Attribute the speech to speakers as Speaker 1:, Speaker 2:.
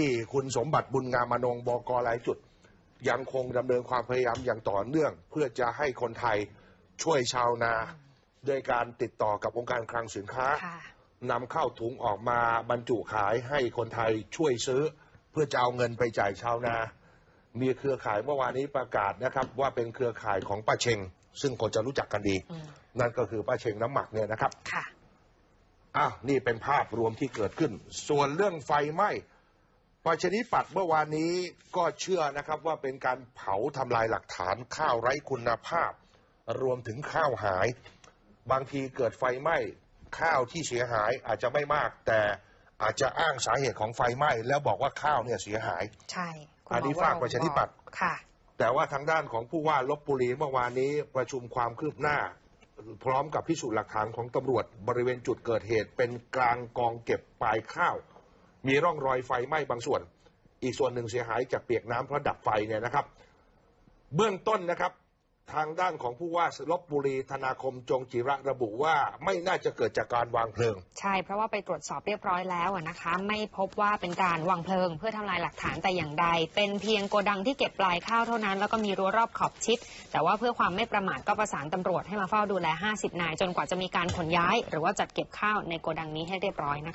Speaker 1: ที่คุณสมบัติบุญงามอนงบกหลายจุด ยังคงดำเนินความพยายามอย่างต่อเนื่อง เพื่อจะให้คนไทยช่วยชาวนาโดยการติดต่อกับองค์การคลังสินค้า
Speaker 2: ค่ะ
Speaker 1: นำเข้าถุงออกมาบรรจุขายให้คนไทยช่วยซื้อ เพื่อจะเอาเงินไปจ่ายชาวนา มีเครือข่ายเมื่อวานนี้ประกาศนะครับ ว่าเป็นเครือข่ายของป้าเชง ซึ่งคนจะรู้จักกันดี
Speaker 2: อืม
Speaker 1: นั่นก็คือป้าเชงน้ำหมักเนี่ยนะครับ
Speaker 2: ค่ะ
Speaker 1: อ้าวนี่เป็นภาพรวมที่เกิดขึ้น ส่วนเรื่องไฟไหม้ ประชาธิปัตย์เมื่อวานนี้ก็เชื่อนะครับว่าเป็นการเผาทำลายหลักฐานข้าวไร้คุณภาพ รวมถึงข้าวหาย บางทีเกิดไฟไหม้ข้าวที่เสียหายอาจจะไม่มาก แต่อาจจะอ้างสาเหตุของไฟไหม้แล้วบอกว่าข้าวเนี่ยเสียหาย
Speaker 2: ใช่คุณหม
Speaker 1: อันนี้
Speaker 2: วง
Speaker 1: ฝากประชาธิปัตย์
Speaker 2: บอกค่ะ
Speaker 1: แต่ว่าทางด้านของผู้ว่าลบบุรีเมื่อวานนี้ประชุมความคืบหน้า พร้อมกับพิสูจน์หลักฐานของตำรวจบริเวณจุดเกิดเหตุเป็นกลางกองเก็บปลายข้าว มีร่องรอยไฟไหม้บางส่วน อีกส่วนหนึ่งเสียหายจากเปียกน้ำเพราะดับไฟเนี่ยนะครับ เบื้องต้นนะครับทางด้านของผู้ว่าลบบุรีธนาคมจงจิระระบุว่าไม่น่าจะเกิดจากการวางเพลิง
Speaker 2: ใช่ เพราะว่าไปตรวจสอบเรียบร้อยแล้วนะคะ ไม่พบว่าเป็นการวางเพลิง เพื่อทำลายหลักฐานแต่อย่างใด เป็นเพียงโกดังที่เก็บปลายข้าวเท่านั้น แล้วก็มีรั้วรอบขอบชิด แต่ว่าเพื่อความไม่ประมาทก็ประสานตำรวจให้มาเฝ้าดูแล 50 นาย จนกว่าจะมีการขนย้าย หรือว่าจัดเก็บข้าวในโกดังนี้ให้เรียบร้อยนะคะ